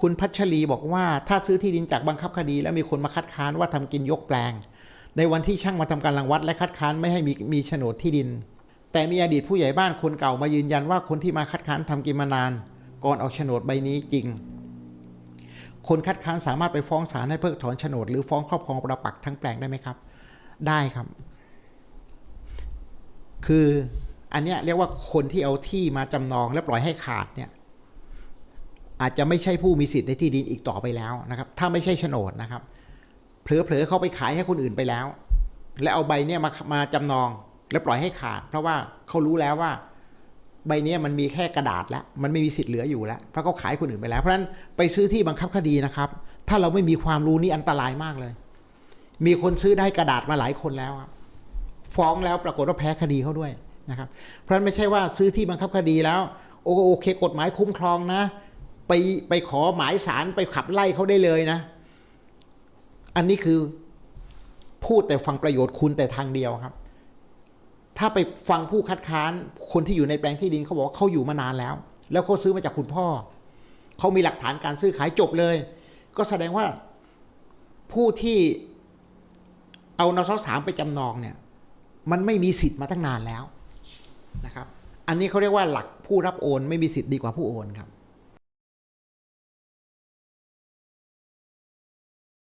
คุณพัชรีบอกว่าถ้าซื้อที่ดินจากบังคับคดี แล้วมีคนมาคัดค้านว่าทำกินยกแปลง ในวันที่ช่างมาทำการรังวัดและคัดค้านไม่ให้มีมีโฉนดที่ดิน แต่มีอดีตผู้ใหญ่บ้านคนเก่ามายืนยันว่าคนที่มาคัดค้านทำกินมานาน ก่อนออกโฉนดใบนี้จริง คนคัดค้านสามารถไปฟ้องศาลให้เพิกถอนโฉนดหรือฟ้องครอบครองประปักทั้งแปลงได้ไหมครับ ได้ครับ คืออันเนี้ยเรียกว่าคนที่เอาที่มาจำนองและปล่อยให้ขาดเนี่ย อาจจะไม่ใช่ผู้มีสิทธิ์ในที่ดินอีกต่อไปแล้วนะครับ ถ้าไม่ใช่โฉนดนะครับ เผลอๆเขาไปขายให้คนอื่นไปแล้ว และเอาใบเนี่ยมามาจำนอง และปล่อยให้ขาด เพราะว่าเขารู้แล้วว่าใบเนี้ยมันมีแค่กระดาษแล้ว มันไม่มีสิทธิ์เหลืออยู่แล้ว เพราะเขาขายคนอื่นไปแล้ว เพราะฉะนั้นไปซื้อที่บังคับคดีนะครับ ถ้าเราไม่มีความรู้นี่อันตรายมากเลย มีคนซื้อได้กระดาษมาหลายคนแล้วครับฟ้องแล้วปรากฏว่าแพ้คดีเขาด้วยนะครับ เพราะฉะนั้นไม่ใช่ว่าซื้อที่บังคับคดีแล้ว โอโอเคกฎหมายคุ้มครองนะ ไปไปขอหมายสารไปขับไล่เขาได้เลยนะ อันนี้คือพูดแต่ฟังประโยชน์คุณแต่ทางเดียวครับ ถ้าไปฟังผู้คัดค้านคนที่อยู่ในแปลงที่ดินเขาบอกว่าเขาอยู่มานานแล้ว แล้วเขาซื้อมาจากคุณพ่อ เขามีหลักฐานการซื้อขายจบเลย ก็แสดงว่าผู้ที่เอานสสามไปจำนองเนี่ย มันไม่มีสิทธิ์มาตั้งนานแล้วนะครับ อันนี้เขาเรียกว่าหลักผู้รับโอน ไม่มีสิทธิ์ดีกว่าผู้โอนครับ